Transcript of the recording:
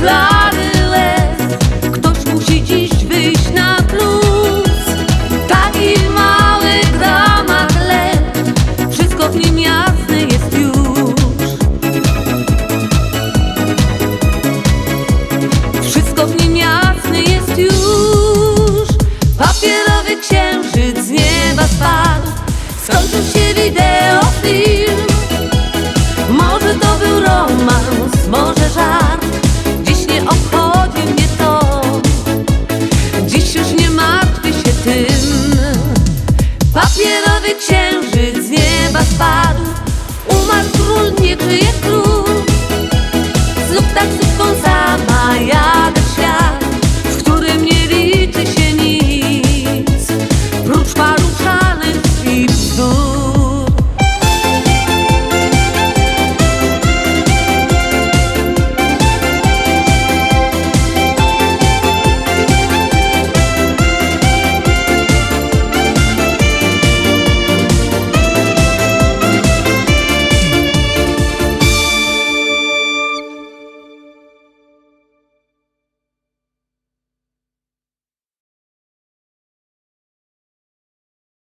szlady łez Ktoś musi dziś wyjść na plus Taki mały dramat lek Wszystko w nim jasne jest już. Wszystko w nim jasne jest już. Papierowy księżyc z nieba spadł. Skończył się wideofilm